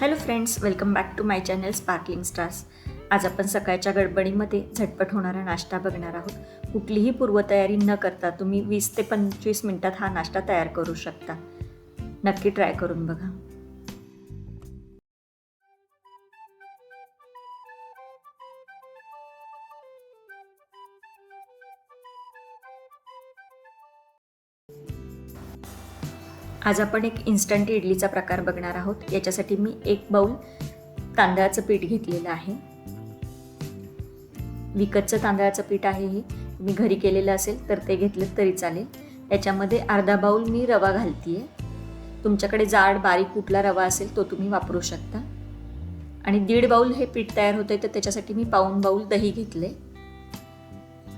Hello friends welcome back to my channel sparkling stars. आज आपण सकाळच्या गडबडीमध्ये झटपट होणारा नाश्ता बघणार आहोत. कुठलीही पूर्वतयारी न करता तुम्ही वीस ते पंचवीस मिनटात हा नाश्ता तयार करू शकता. नक्की ट्राय करून बघा. आज आपण एक इन्स्टंट इडलीचा प्रकार बघणार आहोत. याच्यासाठी मी एक बाऊल तांदळाचं पीठ घेतलेलं आहे. विकतचं तांदळाचं पीठ आहे हे. तुम्ही घरी केलेलं असेल तर ते घेतलं तरी चालेल. याच्यामध्ये अर्धा बाऊल मी रवा घालतीये. तुमच्याकडे जाड बारीक कुठला रवा असेल तो तुम्ही वापरू शकता. आणि दीड बाऊल हे पीठ तयार होतंय तर त्याच्यासाठी मी पाऊन बाऊल दही घेतले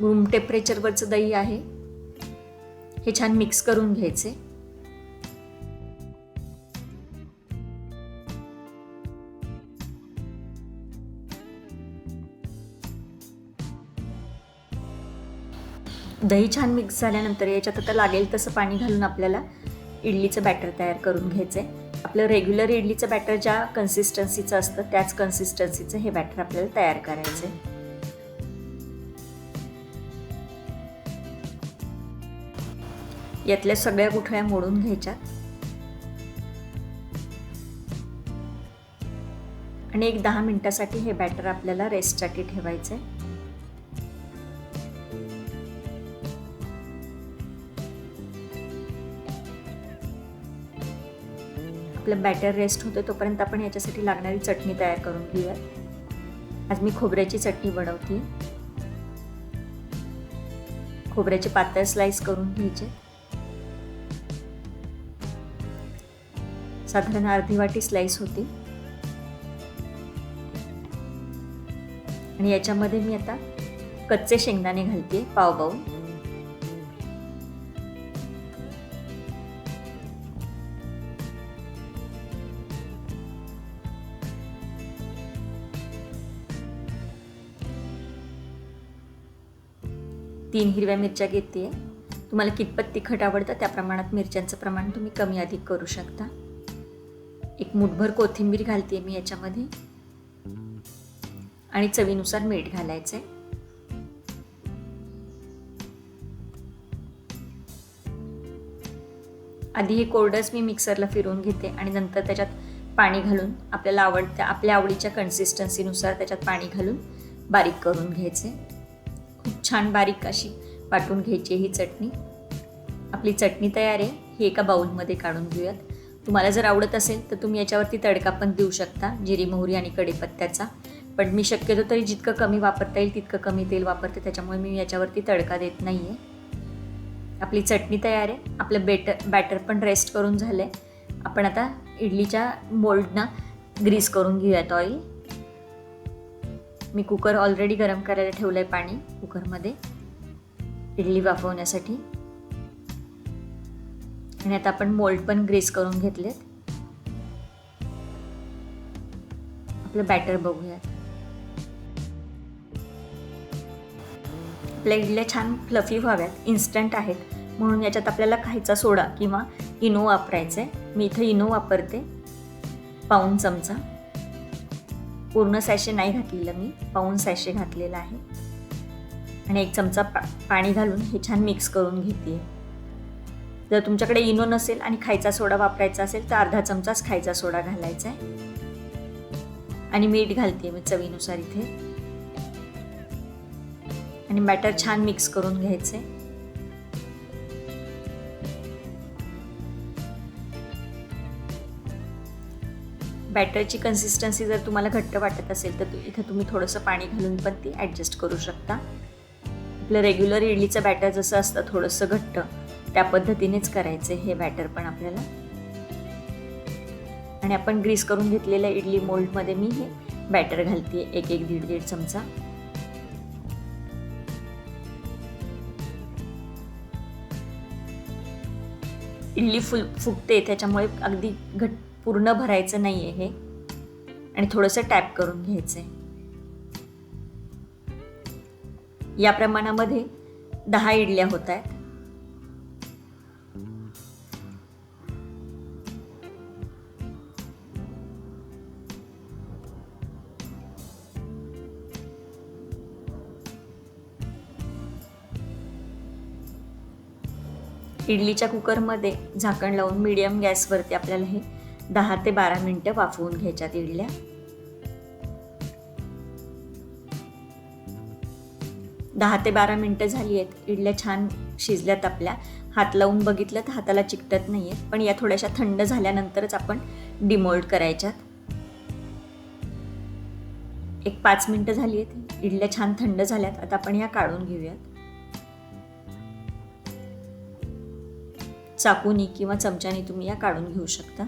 रूम टेम्परेचरवरचं दही आहे. हे छान मिक्स करून घ्यायचे दही छान मिक्स झाल्यानंतर याच्यात आता लागेल तसं पाणी घालून आपल्याला इडलीचं बॅटर तयार करून घ्यायचं आहे आपलं रेग्युलर इडलीचं बॅटर ज्या कन्सिस्टन्सीचं असतं त्याच कन्सिस्टन्सीचं हे बॅटर आपल्याला तयार करायचं आहे यातल्या सगळ्या गुठळ्या मोडून घ्यायच्या. आणि एक दहा मिनिटासाठी हे बॅटर आपल्याला रेस्टसाठी ठेवायचं आहे आपलं बॅटर रेस्ट होतं तोपर्यंत आपण याच्यासाठी लागणारी चटणी तयार करून घेऊयात आज मी खोबऱ्याची चटणी बनवते. खोबऱ्याचे पातळ स्लाइस करून घ्यायचे. साधारण अर्धी वाटी स्लाइस होती. आणि याच्यामध्ये मी आता कच्चे शेंगदाणे घालते पाव तीन हिरव्या मिरच्या घेते. तुम्हाला कितपत तिखट आवडतं त्या प्रमाणात मिरच्यांचं प्रमाण तुम्ही कमी अधिक करू शकता. एक मुठभर कोथिंबीर घालते मी याच्यामध्ये. आणि चवीनुसार मीठ घालायचं आहे आधी हे कोरडंच मी मिक्सरला फिरवून घेते आणि नंतर त्याच्यात पाणी घालून आपल्याला आवडत्या आपल्या आवडीच्या कन्सिस्टन्सीनुसार त्याच्यात पाणी घालून बारीक करून घ्यायचे. खूप छान बारीक अशी वाटून घ्यायची ही चटणी. आपली चटणी तयार आहे. ही एका बाऊलमध्ये काढून घेऊयात. तुम्हाला जर आवडत असेल तर तुम्ही याच्यावरती तडका पण देऊ शकता जिरी मोहरी आणि कढीपत्त्याचा. पण मी शक्यतो तरी जितकं कमी वापरता येईल तितकं कमी तेल वापरते. त्याच्यामुळे मी याच्यावरती तडका देत नाही आहे आपली चटणी तयार आहे. आपलं बेटर बॅटर पण रेस्ट करून झालं आहे आपण आता इडलीच्या मोल्डना ग्रीस करून घेऊयात ऑइल मी कुकर ऑलरेडी गरम करायला ठेवलं आहे पाणी कुकरमध्ये. इडली वाफवण्यासाठी. आणि आता आपण मोल्ड पण ग्रेस करून घेतलेत. आपलं बॅटर बघूयात. आपल्या इडल्या छान फ्लफी व्हाव्यात इन्स्टंट आहेत. म्हणून याच्यात आपल्याला खायचा सोडा किंवा इनो वापरायचा आहे मी इथं इनो वापरते. पाऊन चमचा. पूर्ण सॅशे नाही घातलेलं मी पाऊन सॅशे घातलेलं आहे. आणि एक चमचा पा पाणी घालून हे छान मिक्स करून घेते. जर तुमच्याकडे इनो नसेल आणि खायचा सोडा वापरायचा असेल तर अर्धा चमचाच खायचा सोडा घालायचा आहे. आणि मीठ घालते मी चवीनुसार इथे. आणि बॅटर छान मिक्स करून घ्यायचे. बॅटरची कन्सिस्टन्सी जर तुम्हाला घट्ट वाटत असेल तर इथं तुम्ही थोडंसं पाणी घालून पण ती ॲडजस्ट करू शकता. आपलं रेग्युलर इडलीचं बॅटर जसं असतं थोडंसं घट्ट त्या पद्धतीनेच करायचं हे बॅटर पण आपल्याला. आणि आपण ग्रीस करून घेतलेल्या इडली मोल्डमध्ये मी हे बॅटर घालते एक एक दीड दीड चमचा. इडली फुल फुगते त्याच्यामुळे अगदी घट पूर्ण भरायचं नाही आहे हे. आणि थोडंसं टॅप करून घ्यायचं आहे या प्रमाणामध्ये दहा इडल्या होत आहेत इडलीच्या कुकरमध्ये झाकण लावून मीडियम गॅसवरती आपल्याला हे दहा ते बारा मिनटं वाफवून घ्यायच्यात इडल्या. दहा ते बारा मिनटं झाली आहेत. इडल्या छान शिजल्यात आपल्या. हात लावून बघितलं तर हाताला चिकटत नाही आहेत पण या थोड्याशा थंड झाल्यानंतरच आपण डिमोल्ड करायच्यात. एक पाच मिनटं झाली आहेत. इडल्या छान थंड झाल्यात. आता आपण ह्या काढून घेऊयात. चाकूनी किंवा चमच्याने तुम्ही या काढून घेऊ शकता.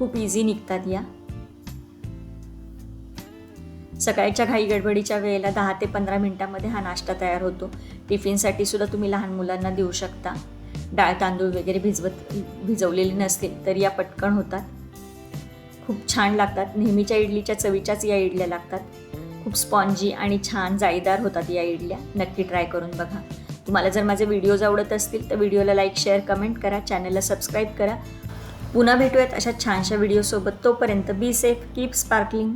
खूप इझी निघतात या. सकाळच्या घाई गडबडीच्या वेळेला दहा ते पंधरा मिनटामध्ये हा नाश्ता तयार होतो. टिफिनसाठी सुद्धा तुम्ही लहान मुलांना देऊ शकता. डाळ तांदूळ वगैरे भिजवत भिजवलेले नसतील तर या पटकन होतात. खूप छान लागतात. नेहमीच्या इडलीच्या चवीच्याच या इडल्या लागतात. खूप स्पॉन्जी आणि छान जाळीदार होतात या इडल्या. नक्की ट्राय करून बघा. तुम्हाला जर माझे व्हिडिओज आवडत असतील तर व्हिडिओला लाईक शेअर कमेंट करा. चॅनलला सबस्क्राईब करा. पुन्हा भेटूयात अशा छानशा व्हिडिओसोबत तोपर्यंत बी सेफ कीप स्पार्कलिंग